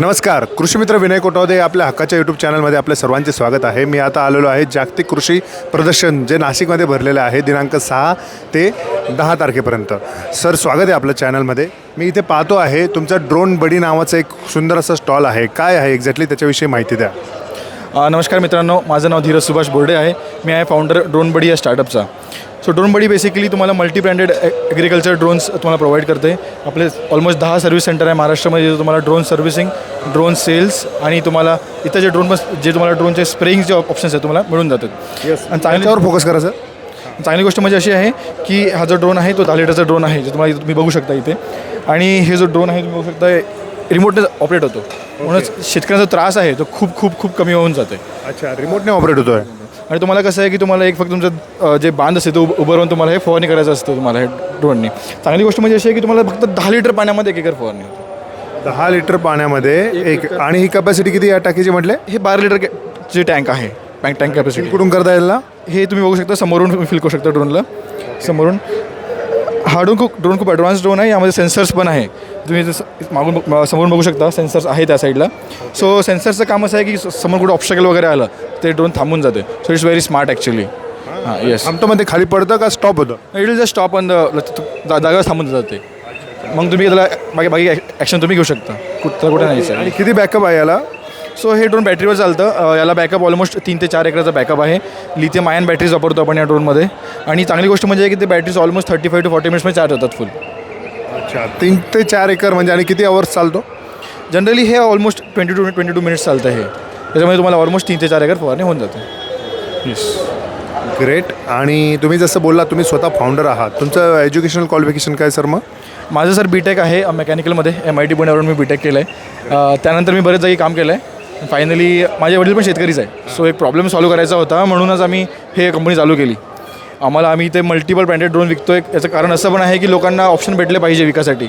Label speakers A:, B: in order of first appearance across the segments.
A: नमस्कार कृषी मित्र विनय कोटावदे आपल्या हक्काच्या यूट्यूब चॅनलमध्ये आपल्या सर्वांचे स्वागत आहे. मी आता आलेलो आहे जागतिक कृषी प्रदर्शन जे नाशिकमध्ये भरलेलं आहे दिनांक सहा ते दहा तारखेपर्यंत. सर स्वागत आहे आपल्या चॅनलमध्ये मी इथे पाहतो आहे तुमचा ड्रोन बडी नावाचं एक सुंदर असं स्टॉल आहे. काय आहे एक्झॅक्टली त्याच्याविषयी माहिती द्या.
B: नमस्कार मित्रांनो माझं नाव धीरज सुभाष बोर्डे आहे. मी आहे फाउंडर ड्रोन बडी या स्टार्टअपचा सो ड्रोन बडी बेसिकली तुम्हाला मल्टी ब्रँडेड ॲग्रिकल्चर ड्रोन्स तुम्हाला प्रोव्हाइड करते. आपले ऑलमोस्ट दहा सर्व्हिस सेंटर आहे महाराष्ट्रामध्ये जिथे तुम्हाला ड्रोन सर्व्हिसिंग ड्रोन सेल्स आणि तुम्हाला इथं जे ड्रोन जे तुम्हाला ड्रोनचे स्प्रेइंगचे ऑप्शन्स आहेत तुम्हाला मिळून जातात. आणि चांगली
A: त्याच्यावर फोकस करा सर
B: चांगली गोष्ट म्हणजे अशी आहे की हा जो ड्रोन आहे तो दहा लिटरचा ड्रोन आहे जो तुम्हाला तुम्ही बघू शकता इथे. आणि हे जो ड्रोन आहे तुम्ही बघू शकता रिमोटने ऑपरेट होतो. म्हणूनच शेतकऱ्यांचा त्रास आहे तो खूप खूप खूप कमी होऊन जाते
A: अच्छा रिमोटने ऑपरेट होतो आहे
B: आणि तुम्हाला कसं आहे की तुम्हाला एक फक्त तुमचं अ, जे बांध असते तो उभ- उभं राहून तुम्हाला हे फवारणी करायचं असतं तुम्हाला हे ड्रोनने. चांगली गोष्ट म्हणजे अशी आहे की तुम्हाला फक्त दहा लिटर पाण्यामध्ये एक एकर फवारणी होते.
A: दहा लिटर पाण्यामध्ये एक आणि ही कपॅसिटी किती या टाकीची म्हटले?
B: हे बारा लिटर जे टँक आहे टँक टँक कॅपॅसिटी
A: कुठून करता येईल ना?
B: हे तुम्ही बघू शकता समोरून तुम्ही फील करू शकता ड्रोनला समोरून. हा ड्रोन खूप ड्रोन खूप ॲडव्हान्स ड्रोन आहे. यामध्ये सेन्सर्स पण आहे. तुम्ही जसं मागून समोरून बघू शकता. सेन्सर्स आहे त्या साईडला सो सेन्सरचं काम असं आहे की समोर कुठं ऑप्शकल वगैरे आलं ते ड्रोन थांबून जाते. So it's very smart actually हां? येस
A: मध्ये खाली पडतं का स्टॉप होतं?
B: It will just stop on the जागेवर थांबून जाते. मग तुम्ही त्याला बाकी बाकी ॲक्शन तुम्ही घेऊ शकता. कुठं कुठे नाही
A: आणि किती बॅकअप आहे याला?
B: सो हे ड्रोन बॅटरीवर चालतं. याला बॅकअप ऑलमोस्ट तीन ते चार एकराचा बॅकअप आहे. लिथियम आयन बॅटरीज वापरतो आपण या ड्रोनमध्ये आणि चांगली गोष्ट म्हणजे की ते batteries almost thirty five to forty मिनिट्समध्ये charge होतात फुल
A: अच्छा तीन ते चार एकर म्हणजे आणि किती आवर्स चालतो?
B: जनरली हे almost twenty to twenty two minutes चालतं हे. त्याच्यामध्ये तुम्हाला ऑलमोस्ट तीन ते चार एकर फवारणी होऊन जाते. येस
A: ग्रेट आणि तुम्ही जसं बोलला तुम्ही स्वतः फाउंडर आहात. तुमचं एज्युकेशनल क्वालिफिकेशन काय सर मग?
B: माझं सर बी टेक आहे मेकॅनिकलमध्ये एम आय टी पुण्यावरून मी बी टेक केलं आहे त्यानंतर मी बरेच जागी काम केलं आहे फायनली माझे वडील पण शेतकरीच आहे. सो एक प्रॉब्लेम सॉल्व्ह करायचा होता. म्हणूनच आम्ही हे कंपनी चालू केली. आम्हाला आम्ही इथे मल्टिपल ब्रँडेड ड्रोन विकतो आहे याचं कारण असं पण आहे की लोकांना ऑप्शन भेटले पाहिजे विकासाठी.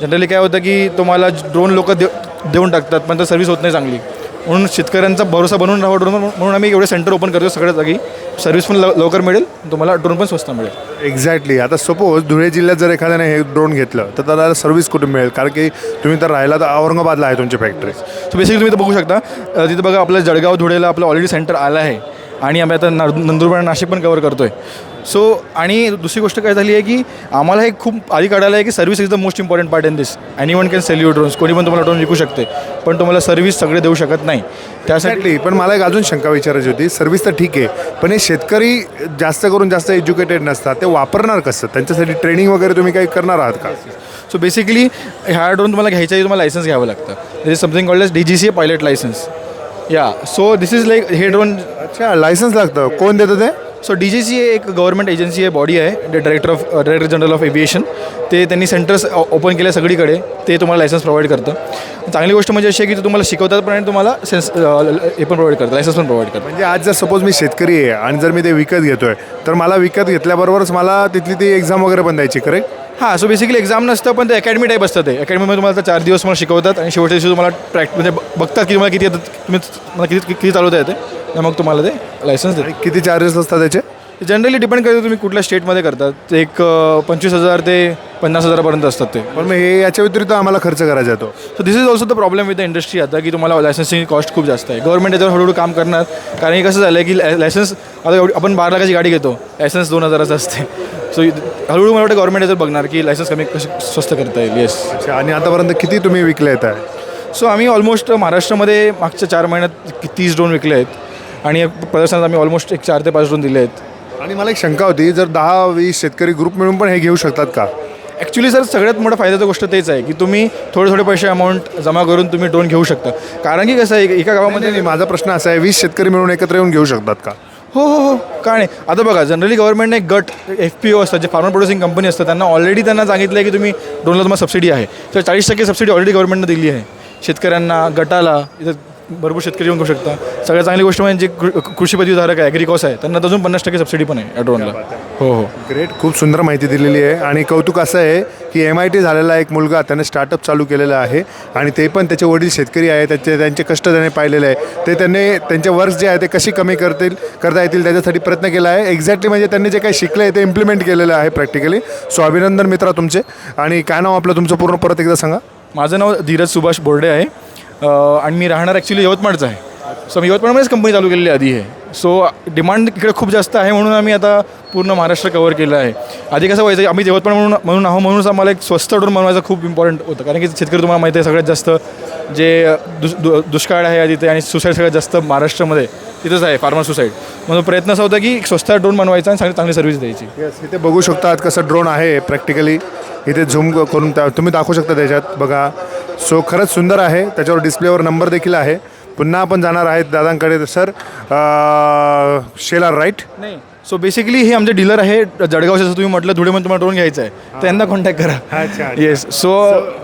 B: जनरली काय होतं की तुम्हाला ड्रोन लोक दे देऊन टाकतात पण तर सर्व्हिस होत नाही चांगली. म्हणून शेतकऱ्यांचा भरोसा बनवून राहावा ड्रोन म्हणून आम्ही एवढे सेंटर ओपन करतो सगळ्या जागी सर्व्हिस पण लव- लवकर मिळेल तुम्हाला ड्रोन पण स्वस्त मिळेल.
A: एक्झॅक्टली आता सपोज धुळे जिल्ह्यात जर एखाद्याने हे ड्रोन घेतलं तर त्याला सर्व्हिस कुठे मिळेल? कारण की तुम्ही तर राहिला तर औरंगाबादला आहे तुमची फॅक्टरी
B: सो बेसिकली तुम्ही इथं बघू शकता अ, तिथं बघा आपलं जळगाव धुळेला आपलं ऑलरेडी सेंटर आलं आहे. आणि आम्ही आता नर- नंदुरबार आणि नाशिक पण कवर करतो आहे सो आणि दुसरी गोष्ट काय झाली आहे की आम्हाला हे खूप आधी काढायला आहे की service is the most important part in this anyone can sell you drones कोणी पण तुम्हाला ड्रोन विकू शकते. पण तुम्हाला सर्व्हिस सगळे देऊ शकत नाही. त्यासाठी
A: पण मला एक अजून शंका विचारायची होती. सर्व्हिस तर ठीक आहे. पण हे शेतकरी जास्त करून जास्त एज्युकेटेड नसतात. ते वापरणार कसं? त्यांच्यासाठी ट्रेनिंग वगैरे तुम्ही काही करणार आहात का?
B: सो बेसिकली ह्या ड्रोन तुम्हाला घ्यायच्या तुम्हाला लायसन्स घ्यावं लागतं. This is something called S D G C A pilot licence या सो दिस इज लाईक हे ड्रोन
A: अच्छा लायसन्स लागतं. कोण देतं ते?
B: सो डी जी सी एक गव्हर्मेंट एजन्सी आहे बॉडी आहे director of director general of aviation ते त्यांनी सेंटर्स ओपन केले सगळीकडे. ते तुम्हाला लायसन्स प्रोव्हाइड करतं. चांगली गोष्ट म्हणजे अशी आहे की ते तुम्हाला शिकवतात पण आणि तुम्हाला सेन्स हे पण प्रोव्हाइड करतं लायसन्स पण प्रोव्हाइड करतं
A: म्हणजे आज जर सपोज मी शेतकरी आहे आणि जर मी ते विकत घेतोय तर मला विकत घेतल्याबरोबरच मला तिथली ती एक्झाम वगैरे पण द्यायची करेक्ट
B: हां सो बेसिकली एक्झाम नसतं पण ते अकॅडमी टाईप असतं ते. अकॅडमीमध्ये तुम्हाला चार दिवस तुम्हाला शिकवतात आणि शेवटच्या दिवशी तुम्हाला प्रॅक्ट म्हणजे बघतात की तुम्हाला किती तुम्ही मला किती किती चालवता येते आणि मग तुम्हाला ते लायसन्स देतात
A: किती चार्जेस असतात त्याचे?
B: जनरली डिपेंड करते तुम्ही कुठल्या स्टेटमध्ये करतात. एक पंचवीस हजार ते पन्नास हजारापर्यंत असतात ते.
A: पण मग हे याच्या व्यतिरिक्त आम्हाला खर्च करायचा आहे तो.
B: So this is also the problem with the industry आता की तुम्हाला लायसन्सिंग कॉस्ट खूप जास्त आहे. गव्हर्मेंट याच्यावर हळूहळू काम करणार. कारण की कसं झालं आहे की लायसन्स आता एवढी आपण बारा लाखाची गाडी घेतो. लायसन्स दोन हजाराचं असते. सो हळूहळू मला वाटतं गव्हर्मेंट याच्यावर बघणार की लायसन्स कमी कशी स्वस्त करता येईल. येस
A: आणि आतापर्यंत किती तुम्ही विकले येत आहे
B: सो आम्ही ऑलमोस्ट महाराष्ट्रामध्ये मागच्या चार महिन्यात तीस ड्रोन विकले आहेत. आणि प्रदर्शनात आम्ही ऑलमोस्ट एक चार ते पाच ड्रोन दिले आहेत.
A: आणि मला एक शंका होती जर दहा वीस शेतकरी ग्रुप मिळून पण हे घेऊ शकतात का?
B: ॲक्च्युली सर सगळ्यात मोठा फायद्याची गोष्ट तेच आहे की तुम्ही थोडे थोडे पैसे अमाऊंट जमा करून तुम्ही ड्रोन घेऊ शकता. कारण की कसं आहे एका गावामध्ये
A: माझा प्रश्न असा आहे वीस शेतकरी मिळून एकत्र येऊन घेऊ शकतात का?
B: हो हो हो का नाही? आता बघा जनरली गव्हर्नमेंटने एक गट एफ पी ओ असतात जे फार्मर प्रोड्युसिंग कंपनी असतात त्यांना ऑलरेडी त्यांना सांगितलं आहे की तुम्ही ड्रोनला तुम्हाला सबसिडी आहे. तर चाळीस टक्के सबसिडी ऑलरेडी गव्हर्नमेंटने दिली आहे. शेतकऱ्यांना गटाला इथं भरपूर शेतकरी येऊन करू शकता. सगळ्यात चांगली गोष्ट म्हणजे जे कृ- कृषी पदवीधारक आहे ॲग्रिकॉस आहे. त्यांना अजून पन्नास टक्के सबसिडी पण आहे या ड्रोनला हो हो.
A: ग्रेट खूप सुंदर माहिती दिलेली आहे. आणि कौतुक असं आहे की एम आय टी झालेला एक मुलगा त्याने स्टार्टअप चालू केलेला आहे आणि ते पण त्याचे वडील शेतकरी आहे त्याचे त्यांचे कष्ट त्याने पाहिलेले आहे. ते त्यांनी त्यांचे वर्क जे आहे ते कशी कमी करतील करता येतील त्याच्यासाठी प्रयत्न केला आहे. एक्झॅक्टली म्हणजे त्यांनी जे काही शिकलं आहे ते इम्प्लिमेंट केलेलं आहे प्रॅक्टिकली सो अभिनंदन मित्रा तुमचे. आणि काय नाव आपलं तुमचं? पूर्ण परत एकदा सांगा.
B: माझं नाव धीरज सुभाष बोर्डे आहे. आणि मी राहणार ॲक्च्युली यवतमाळचा आहे. सो मी यवतमाळमध्येच कंपनी चालू केलेली आधी आहे सो डिमांड इकडे खूप जास्त आहे म्हणून आम्ही आता पूर्ण महाराष्ट्र कवर केलं आहे. आधी कसं व्हायचं आम्ही यवतमाळ म्हणून म्हणून आहो म्हणूनच आम्हाला एक स्वस्त ड्रोन बनवायचं खूप इम्पॉर्टंट होतं. कारण की शेतकरी तुम्हाला माहिती आहे सगळ्यात जास्त जे दु दुष्काळ आहे तिथे आणि सुसाईड सगळ्यात जास्त महाराष्ट्रामध्ये तिथंच आहे फार्मर सुसाईड म्हणून प्रयत्न असा होता की स्वस्त ड्रोन बनवायचा आणि चांगली चांगली सर्व्हिस द्यायची.
A: येस इथे बघू शकतात कसं ड्रोन आहे प्रॅक्टिकली इथे झूम करून त्या तुम्ही दाखवू शकता त्याच्यात बघा. सो खरंच सुंदर आहे. त्याच्यावर डिस्प्लेवर नंबर देखील आहे. पुन्हा आपण जाणार आहेत दादांकडे सर शेलार राईट
B: नाही. सो बेसिकली हे आमचे डीलर आहे जळगावचे जसं तुम्ही म्हटलं धुळेमध्ये तुम्हाला ड्रोन घ्यायचा आहे त्यांना कॉन्टॅक्ट करा. येस सो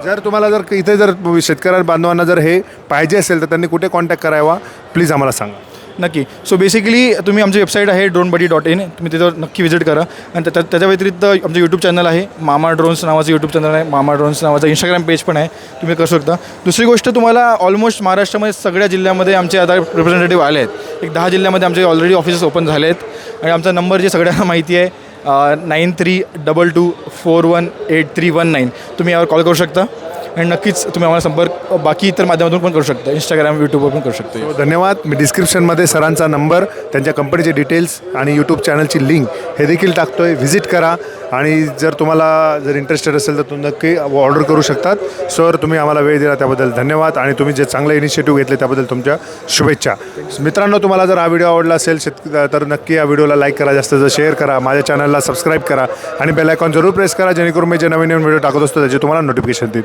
A: जर तुम्हाला जर इथे जर शेतकऱ्या बांधवांना जर हे पाहिजे असेल तर त्यांनी कुठे कॉन्टॅक्ट करावा? प्लीज आम्हाला सांगा.
B: नक्की. सो बेसिकली तुम्ही आमची वेबसाईट आहे ड्रोन बडी डॉट इन तुम्ही तिथं नक्की विजिट करा. आणि त्याच्या त्याच्या व्यतिरिक्त आमचं यूट्यूब चॅनल आहे मामा ड्रोन्स नावाचं यूट्यूब चॅनल आहे मामा ड्रोन्स नावाचं इंस्टाग्राम पेज पण आहे. तुम्ही करू शकता. दुसरी गोष्ट तुम्हाला ऑलमोस्ट महाराष्ट्रामध्ये सगळ्या जिल्ह्यामध्ये आमचे आता रिप्रेझेंटेटिव्ह आले आहेत. एक दहा जिल्ह्यामध्ये आमचे ऑलरेडी ऑफिसेस ओपन झाले आहेत. आणि आमचा नंबर जे सगळ्यांना माहिती आहे nine three double two four one eight three one nine तुम्ही यावर कॉल करू शकता. आणि नक्कीच तुम्ही आम्हाला संपर्क बाकी इतर माध्यमातून पण करू शकता. इंस्टाग्राम यूट्यूबवर पण करू शकता.
A: हो, धन्यवाद. मी डिस्क्रिप्शनमध्ये सरांचा नंबर त्यांच्या कंपनीचे डिटेल्स आणि यूट्यूब चॅनलची लिंक हे देखील टाकतो आहे व्हिजिट करा. आणि जर तुम्हाला जर इंटरेस्टेड असेल तर तुम्ही नक्की ऑर्डर करू शकतात. सर तुम्ही आम्हाला वेळ दिला त्याबद्दल धन्यवाद. आणि तुम्ही जे चांगले इनिशिएटिव्ह घेतले त्याबद्दल तुमच्या शुभेच्छा. मित्रांनो तुम्हाला जर हा व्हिडिओ आवडला असेल शेत तर नक्की या व्हिडिओला लाईक करा. जास्त जर शेअर करा माझ्या चॅनलला सबस्क्राईब करा. आणि बेल आयकॉन जरूर प्रेस करा जेणेकरून मी जे नवीन नवीन व्हिडिओ टाकत असतो त्याचे तुम्हाला नोटिफिकेशन देईल